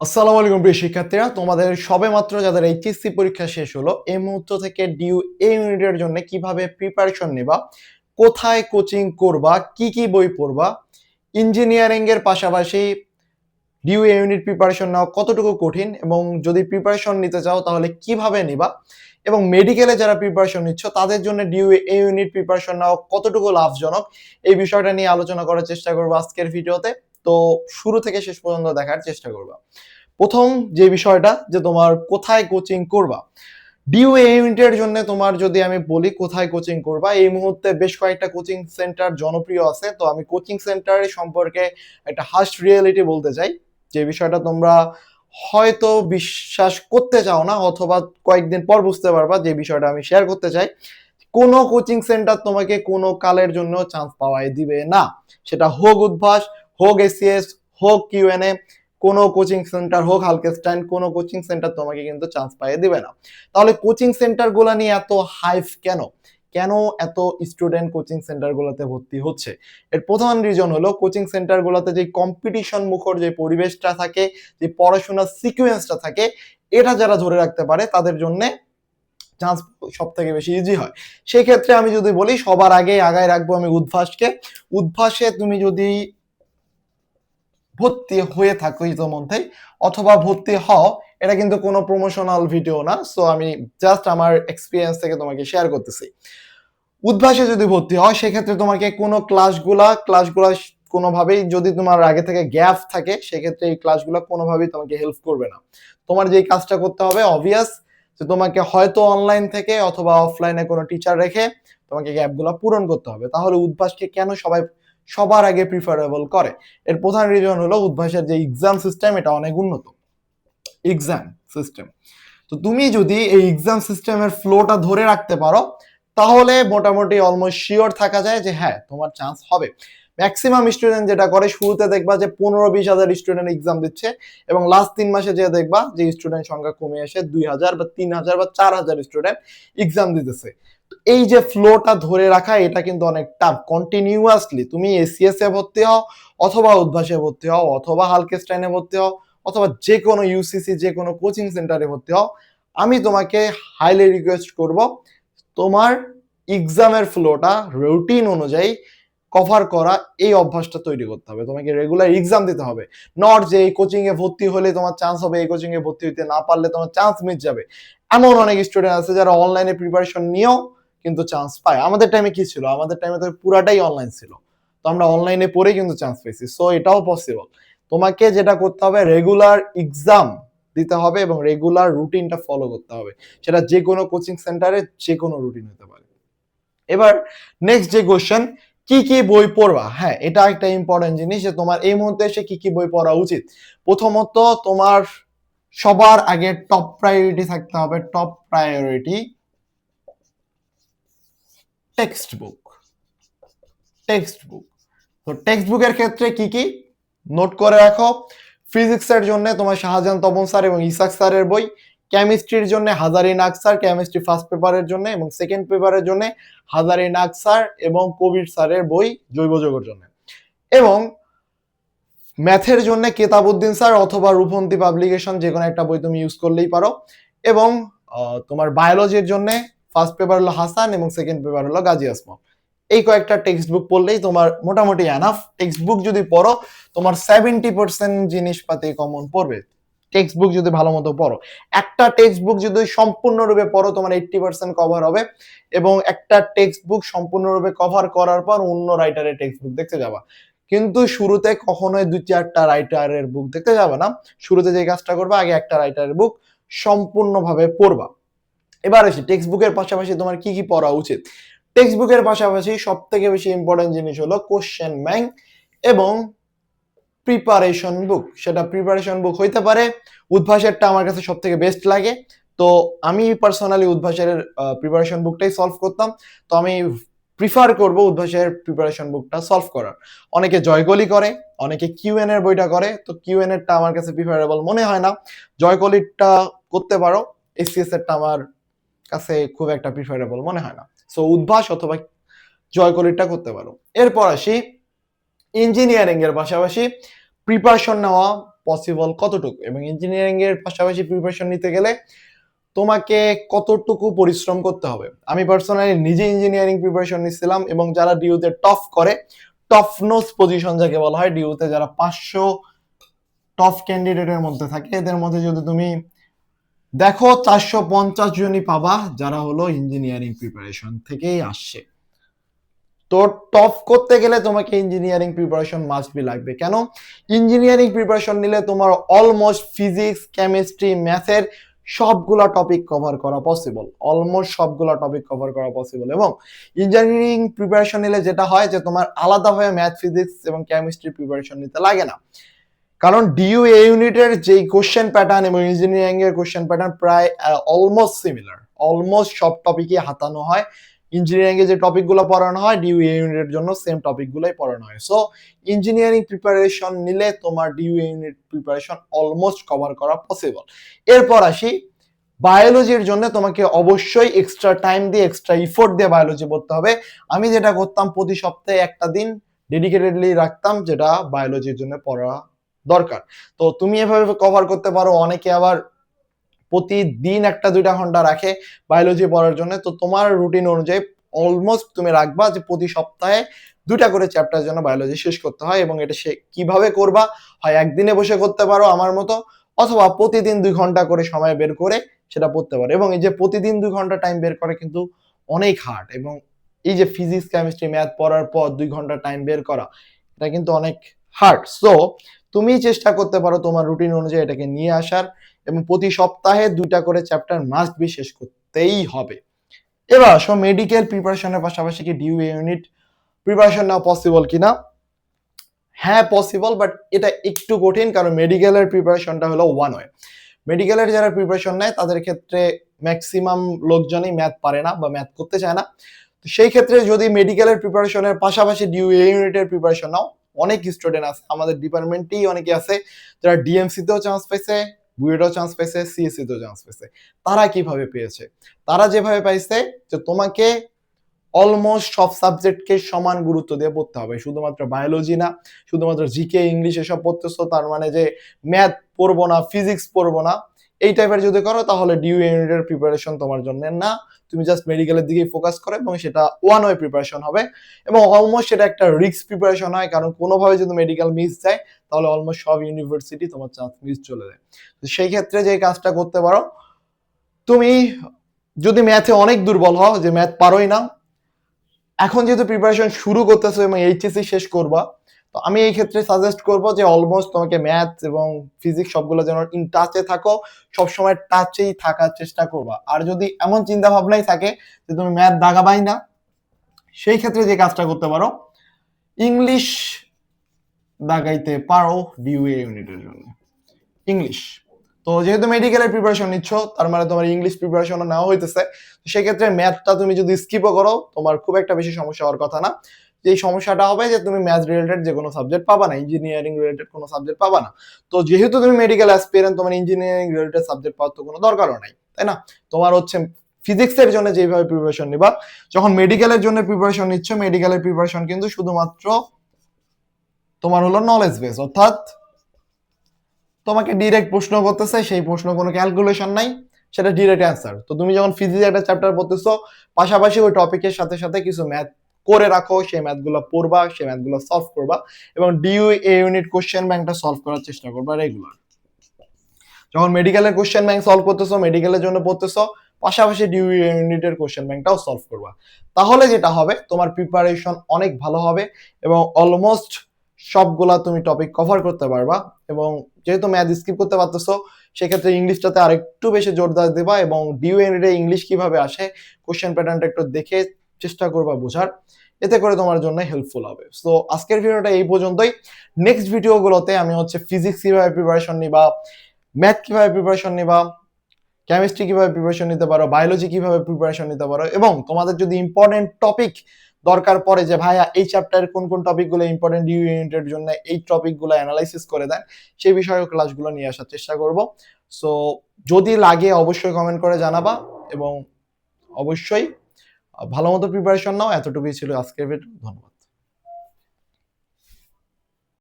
আসসালামু আলাইকুম প্রিয় শিক্ষার্থীরা। তোমাদের সবে মাত্র যাদের এইচএসসি পরীক্ষা শেষ হলো, এই মুহূর্ত থেকে ডিউ এ ইউনিটের জন্য কীভাবে প্রিপারেশন নেবা, কোথায় কোচিং করবা, কি কি বই পড়বা ইঞ্জিনিয়ারিং এর পাশাপাশি ডিউ এ ইউনিট প্রিপারেশন নেওয়া কতটুকু কঠিন এবং যদি প্রিপারেশন নিতে চাও তাহলে কীভাবে নিবা এবং মেডিকেলে যারা প্রিপারেশন নিচ্ছ, তাদের জন্য ডিউ এ ইউনিট প্রিপারেশন নেওয়া কতটুকু লাভজনক, এই বিষয়টা নিয়ে আলোচনা করার চেষ্টা করব আজকের ভিডিওতে। তো শুরু থেকে শেষ পর্যন্ত দেখার চেষ্টা করবা। প্রথম যে বিষয়টা যে তোমার কোথায় কোচিং করবা। ডিউ ইউনিটের জন্য তোমার যদি আমি বলি কোথায় কোচিং করবা, এই মুহূর্তে বেশ কয়েকটা কোচিং সেন্টার জনপ্রিয় আছে। তো আমি কোচিং সেন্টার সম্পর্কে একটা হাস্ট রিয়েলিটি বলতে চাই। যে বিষয়টা তোমরা হয়তো বিশ্বাস করতে চাও না, অথবা কয়েকদিন পর বুঝতে পারবা যে বিষয়টা আমি শেয়ার করতে চাই। কোনো কোচিং সেন্টার তোমাকে কোনো কালের জন্য চান্স পাওয়াই দিবে না। সেটা হোক উদ্ভাস হোক এসিএস হোক কিউএনএ কোনো কোচিং সেন্টার হোক হালকেস্টাইন কোনো কোচিং সেন্টার তোমাকে কিন্তু চান্স পাইয়ে দিবে না। তাহলে কোচিং সেন্টারগুলা নিয়ে এত হাইফ কেন? কেন এত স্টুডেন্ট কোচিং সেন্টার গুলোতে ভর্তি হচ্ছে? এর প্রধান রিজন হলো কোচিং সেন্টার গুলোতে যে কম্পিটিশন মুখর যে পরিবেশটা থাকে, যে পড়াশোনার সিকুয়েন্সটা থাকে, এটা যারা ধরে রাখতে পারে, তাদের জন্য চান্স সব থেকে বেশি ইজি হয়। সেই ক্ষেত্রে আমি যদি বলি, সবার আগে আগায় রাখব আমি উদ্ভাসকে। উদ্ভাসে তুমি যদি ভর্তি হয়ে থাকো ইতোমধ্যেই, অথবা ভর্তি হও, এটা কিন্তু কোনো প্রমোশনাল ভিডিও না সো আমি জাস্ট আমার এক্সপিরিয়েন্স থেকে তোমাকে শেয়ার করতেছি। উদ্ভাসে যদি ভর্তি হয় সেক্ষেত্রে তোমাকে কোনো ক্লাসগুলা ক্লাসগুলা কোনোভাবেই যদি তোমার আগে থেকে গ্যাপ থাকে, সেক্ষেত্রে এই ক্লাসগুলো কোনোভাবেই তোমাকে হেল্প করবে না। তোমার যেই কাজটা করতে হবে অবভিয়াস যে তোমাকে হয়তো অনলাইন থেকে অথবা অফলাইনে কোনো টিচার রেখে তোমাকে গ্যাপগুলো পূরণ করতে হবে। তাহলে উদ্ভাসকে কেন সবাই সবার আগে প্রিফারেবল করে। এর প্রধান রিজন হলো উদ্ভাসের যে এক্সাম সিস্টেম এটা অনেক উন্নত। এক্সাম সিস্টেম তো তুমি যদি এই এক্সাম সিস্টেমের ফ্লোটা ধরে রাখতে পারো, তাহলে মোটামুটি অলমোস্ট শিওর থাকা যায় যে হ্যাঁ তোমার চান্স হবে। ম্যাক্সিমাম স্টুডেন্ট যেটা করে, শুরুতে দেখবা যে পনেরো বিশ হাজার স্টুডেন্ট এক্সাম দিচ্ছে এবং লাস্ট তিন মাসে যে দেখবা যে স্টুডেন্ট সংখ্যা কমে এসে দুই হাজার বা তিন হাজার বা চার হাজার স্টুডেন্ট এক্সাম দিতেছে। এই যে ফ্লোটা ধরে রাখা, এটা কিন্তু অনেক টাফ কন্টিনিউয়াসলি তুমি এসিএস এ ভর্তি হও, অথবা উদ্ভাসে ভর্তি হও, অথবা হালকেস্টাইনে ভর্তি হও, অথবা যে কোনো ইউসিসি যে কোনো কোচিং সেন্টারে ভর্তি হও, আমি তোমাকে হাইলি রিকোয়েস্ট করব, তোমার এক্সামের ফ্লোটা রুটিন অনুযায়ী কভার করা, এই অভ্যাসটা তৈরি করতে হবে। তোমাকে রেগুলার এক্সাম দিতে হবে। নট যে এই কোচিং এ ভর্তি হলে তোমার চান্স হবে, এই কোচিং এ ভর্তি হইতে না পারলে তোমার চান্স মিস যাবে। এমন অনেক স্টুডেন্ট আছে যারা অনলাইনে প্রিপারেশন নিয়েও কিন্তু চান্স পায়। আমাদের টাইমে কি ছিল? আমাদের টাইমে তো পুরাটাই অনলাইন ছিল। তো আমরা অনলাইনে পড়েই কিন্তু চান্স পেয়েছি। সো এটাও পসিবল তোমাকে যেটা করতে হবে রেগুলার এক্সাম দিতে হবে এবং রেগুলার রুটিনটা ফলো করতে হবে। সেটা যে কোনো কোচিং সেন্টারে যে কোনো রুটিন হতে পারে। এবার নেক্সট যে কোশ্চেন কি কি বই পড়বা? হ্যাঁ এটা একটা ইম্পর্টেন্ট জিনিস যে তোমার এই মুহূর্তে এসে কি কি বই পড়া উচিত। প্রথমত তোমার সবার আগে টপ প্রায়োরিটি থাকতে হবে top priority textbook textbook তো টেক্সট বুকের ক্ষেত্রে কি কি? নোট করে রাখো। ফিজিক্সের জন্য তোমার শাহজাহান তপন স্যার এবং ইসাক স্যারের বই। কেমিস্ট্রির জন্য Hajari Nag sir chemistry first পেপারের জন্য এবং সেকেন্ড পেপারের জন্য হাজারি নাগ স্যার এবং কবির স্যারের বই জৈব যোগের জন্য। এবং ম্যাথের জন্য কেতাবুদ্দিন স্যার অথবা রূপন্তী পাবলিকেশন যে কোনো একটা বই তুমি ইউজ করলেই পারো। এবং তোমার বায়োলজির জন্য ফার্স্ট পেপার হলো হাসান এবং সেকেন্ড পেপার হলো গাজী আসমা এই কয়েকটা টেক্সট বুক পড়লেই তোমার মোটামুটি এনাফ টেক্সট বুক যদি পড়ো, তোমার সেভেন্টি পার্সেন্ট জিনিসপাতি কমন পড়বে। টেক্সট বুক যদি ভালো মতো পড়ো। একটা টেক্সট বুক যদি সম্পূর্ণরূপে পড়ো, তোমার এইটটি পার্সেন্ট কভার হবে এবং একটা টেক্সট বুক সম্পূর্ণরূপে কভার করার পর অন্য রাইটারের টেক্সট বুক দেখতে যাবা। কিন্তু শুরুতে কখনোই দুই চারটা রাইটারের বুক দেখতে যাবে না। শুরুতে যে কাজটা করবে, আগে একটা রাইটারের বুক সম্পূর্ণভাবে পড়বা। এবার আসি টেক্সট বুকের পাশাপাশি তোমার কি কি পড়া উচিত? টেক্সট বুকের পাশাপাশি সব থেকে বেশি ইম্পর্টেন্ট জিনিস হলো কোশ্চেন ব্যাংক এবং প্রিপারেশন বুক সেটা প্রিপারেশন বুক হইতে পারে, উদ্ভাসেরটা আমার কাছে সব থেকে বেস্ট লাগে। তো আমি পার্সোনালি উদ্ভাসের প্রিপারেশন বুকটাই সলভ করতাম। তো আমি প্রিফার করব উদ্ভাসের প্রিপারেশন বুকটা সলভ করার। অনেকে জয়কলি করে, অনেকে কিউএন এর বইটা করে। তো কিউএন এরটা আমার কাছে প্রিফারেবল মনে হয় না। জয়কলিটা করতে পারো এসসিএস এরটা আমার কাছে খুব একটা প্রিফারেবল মনে হয় না। সো উদ্ভাস অথবা জয় জয়কলিটা করতে পারো। এরপর আসি ইঞ্জিনিয়ারিং এর পাশাপাশি প্রিপারেশন নেওয়া পসিবল কতটুকু? এবং ইঞ্জিনিয়ারিং এর পাশাপাশি প্রিপারেশন নিতে গেলে তোমাকে কতটুকু পরিশ্রম করতে হবে? আমি পার্সোনালি নিজে ইঞ্জিনিয়ারিং প্রিপারেশন নিচ্ছিলাম এবং যারা ডিউতে টপ করে টপ নোস পজিশন যাকে বলা হয় ডিউতে যারা পাঁচশো টপ ক্যান্ডিডেটের মধ্যে থাকে, এদের মধ্যে যদি তুমি দেখো চারশো পঞ্চাশ জনই পাবা যারা হলো ইঞ্জিনিয়ারিং প্রিপারেশন থেকেই আসছে। তো টপ করতে গেলে তোমাকে ইঞ্জিনিয়ারিং প্রিপারেশন মাস্ট বি লাগবে। কেন? ইঞ্জিনিয়ারিং প্রিপারেশন নিলে তোমার অলমোস্ট ফিজিক্স কেমিস্ট্রি ম্যাথের সবগুলা টপিক কভার করা পসিবল অলমোস্ট সবগুলা টপিক কভার করা পসিবল এবং ইঞ্জিনিয়ারিং প্রিপারেশন নিলে যেটা হয় যে তোমার আলাদাভাবে ম্যাথ ফিজিক্স এবং কেমিস্ট্রি প্রিপারেশন নিতে লাগে না। কারণ ডিইউ এ ইউনিটের যেই কোশ্চেন প্যাটার্ন এবং ইঞ্জিনিয়ারিং এর কোশ্চেন প্যাটার্ন প্রায় অলমোস্ট সিমিলার অলমোস্ট সব টপিকই হাতানো হয়। ইঞ্জিনিয়ারিং এ যে টপিকগুলো পড়ানো হয় ডিইউ এ ইউনিটের জন্য সেম টপিকগুলোই পড়ানো হয়। সো ইঞ্জিনিয়ারিং প্রিপারেশন নিলে তোমার DU A unit preparation almost cover করা পসিবল এরপর আসি বায়োলজির জন্য তোমাকে অবশ্যই এক্সট্রা টাইম দিয়ে এক্সট্রা ইফোর্ট দিয়ে বায়োলজি পড়তে হবে। আমি যেটা করতাম প্রতি সপ্তাহে একটা দিন ডেডিকেটেডলি রাখতাম, যেটা বায়োলজির জন্য পড়া দরকার। তো তুমি এভাবে কভার করতে পারো, অনেকে আবার প্রতিদিন একটা দুইটা ঘণ্টা রাখে বায়োলজি পড়ার জন্য। তো তোমার রুটিন অনুযায়ী অলমোস্ট তুমি রাখবা যে প্রতি সপ্তাহে দুটা করে চ্যাপ্টার জন্য বায়োলজি শেষ করতে হয় এবং এটা সে কীভাবে করবা, হয় একদিনে বসে করতে পারো আমার মতো, অথবা প্রতিদিন দুই ঘণ্টা করে সময় বের করে সেটা পড়তে পারো। এবং এই যে প্রতিদিন দুই ঘণ্টা টাইম বের করে কিন্তু অনেক হার্ড এবং এই যে ফিজিক্স কেমিস্ট্রি ম্যাথ পড়ার পর দুই ঘণ্টা টাইম বের করা, এটা কিন্তু অনেক হার্ড সো তুমি চেষ্টা করতে পারো তোমার রুটিন অনুযায়ী এটাকে নিয়ে আসার এবং প্রতি সপ্তাহে দুইটা করে চ্যাপ্টার মাস্ট বি শেষ করতেই হবে। এবার আসো মেডিকেল প্রিপারেশনের পাশাপাশি কি ডিউ ইউনিট প্রিপারেশন নেওয়া পসিবল কিনা? হ্যাঁ পসিবল বাট এটা একটু কঠিন কারণ মেডিকেলের প্রিপারেশনটা হলো ওয়ান ওয়ে মেডিকেলের যারা প্রিপারেশন নেয়, তাদের ক্ষেত্রে ম্যাক্সিমাম লোকজনই ম্যাথ পারে না বা ম্যাথ করতে চায় না। তো সেই ক্ষেত্রে যদি মেডিকেলের প্রিপারেশনের পাশাপাশি ডিউ ইউনিটের প্রিপারেশন নাও অনেক স্টুডেন্ট আছে, আমাদের ডিপার্টমেন্টেই অনেকে আছে, যারা ডিএমসি তেও চান্স পাইছে বুয়েটও চান্স পাইছে সিএসসি তেও চান্স পাইছে। তারা কীভাবে পেয়েছে? তারা যেভাবে পাইছে যে তোমাকে অলমোস্ট সব সাবজেক্টকে সমান গুরুত্ব দিয়ে পড়তে হবে। শুধুমাত্র বায়োলজি না, শুধুমাত্র জিকে ইংলিশ এসব পড়তেছো, তার মানে যে ম্যাথ পড়ব না ফিজিক্স পড়ব না এই টাইপের যদি করো, তাহলে ডিউ ইউনিটের প্রিপারেশন তোমার জন্য না। তুমি জাস্ট মেডিকেলের দিকেই ফোকাস করো এবং সেটা ওয়ান ওয়ে প্রিপারেশন হবে। এবং অলমোস্ট সেটা একটা রিস্ক প্রিপারেশন হয়, কারণ কোনোভাবে যদি মেডিকেল মিস যায়, তাহলে অলমোস্ট সব ইউনিভার্সিটি তোমার চান্স মিস চলে যায়। তো সেই ক্ষেত্রে যে কাজটা করতে পারো, তুমি যদি ম্যাথে অনেক দুর্বল হও, যে ম্যাথ পারোই না, এখন যেহেতু প্রিপারেশন শুরু করতেছো এবং এইচএসসি শেষ করবা তো আমি এই ক্ষেত্রে সাজেস্ট করব যে অলমোস্ট তোমাকে ম্যাথ এবং ফিজিক্স সবগুলো যেন ইন টাচে থাকো, সবসময় টাচেই থাকার চেষ্টা করবা। আর যদি এমন চিন্তা ভাবনাই থাকে যে তুমি ম্যাথ দাগাবাই না, সেই ক্ষেত্রে যে কাজটা করতে পারো ইংলিশ দাগাইতে পারো ডিউএ ইউনিটের জন্য। ইংলিশ তো যেহেতু মেডিকেলের প্রিপারেশন নিচ্ছ, তার মানে তোমার ইংলিশ প্রিপারেশনও নেওয়া হইতেছে। সেক্ষেত্রে ম্যাথটা তুমি যদি স্কিপও করো, তোমার খুব একটা বেশি সমস্যা হওয়ার কথা না। যে সমস্যাটা হবে যে তুমি ম্যাথ রিলেটেড যে কোনো সাবজেক্ট পাবা না ইঞ্জিনিয়ারিং রিলেটেড কোনো সাবজেক্ট পাবা না। তো যেহেতু তুমি মেডিকেল অ্যাসপিরেন্ট তোমার ইঞ্জিনিয়ারিং রিলেটেড সাবজেক্ট পাওয়ার তো কোনো দরকারও নাই, তাই না? তোমার হচ্ছে ফিজিক্সের জন্য যেভাবে প্রিপারেশন নিবা, যখন মেডিকেলের জন্য প্রিপারেশন নিচ্ছ মেডিকেলের প্রিপারেশন কিন্তু শুধুমাত্র তোমার হলো নলেজ বেস অর্থাৎ তোমাকে ডিরেক্ট প্রশ্ন করতেছে, সেই প্রশ্ন কোনো ক্যালকুলেশন নাই, সেটা ডিরেক্ট অ্যান্সার তো তুমি যখন ফিজিক্স একটা চ্যাপ্টার পড়তেছো, পাশাপাশি ওই টপিকের সাথে সাথে কিছু ম্যাথ করে রাখো, সেই ম্যাথগুলো পড়বা, সেই ম্যাথগুলো সলভ করবা এবং ডিউ এ ইউনিট কোশ্চেন ব্যাংকটা সলভ করার চেষ্টা করবা রেগুলার যখন মেডিকেলের কোশ্চেন ব্যাংক সলভ করতেছো মেডিকেলের জন্য পড়তেছো, পাশাপাশি ডিউ ইউনিটের কোশ্চেন ব্যাংকটাও সলভ করবা। তাহলে যেটা হবে, তোমার প্রিপারেশন অনেক ভালো হবে এবং অলমোস্ট সবগুলা তুমি টপিক কভার করতে পারবা এবং যেহেতু ম্যাথ স্কিপ করতে পারতেছো, সেক্ষেত্রে ইংলিশটাতে আরেকটু বেশি জোরদার দেবা এবং ডিউ ইউনিটে ইংলিশ কীভাবে আসে কোশ্চেন প্যাটার্নটা একটু দেখে চেষ্টা করবা বোঝার। এতে করে তোমার জন্য হেল্পফুল হবে। সো আজকের ভিডিওটা এই পর্যন্তই। নেক্সট ভিডিওগুলোতে আমি হচ্ছে ফিজিক্স কীভাবে প্রিপারেশন নিবা ম্যাথ কীভাবে প্রিপারেশন নিবা কেমিস্ট্রি কীভাবে প্রিপারেশন নিতে পারো বায়োলজি কীভাবে প্রিপারেশন নিতে পারো এবং তোমাদের যদি ইম্পর্টেন্ট টপিক দরকার পড়ে যে, ভাইয়া, এই চ্যাপ্টারের কোন কোন টপিকগুলো ইম্পর্টেন্ট ইউ ইউনিটের জন্য এই টপিকগুলো অ্যানালাইসিস করে দেন, সেই বিষয়ে ক্লাসগুলো নিয়ে আসার চেষ্টা করব। সো যদি লাগে অবশ্যই কমেন্ট করে জানাবা এবং অবশ্যই ভালো মতো প্রিপারেশন নাও এতটুকুই ছিল আজকের ভিডিও ধন্যবাদ।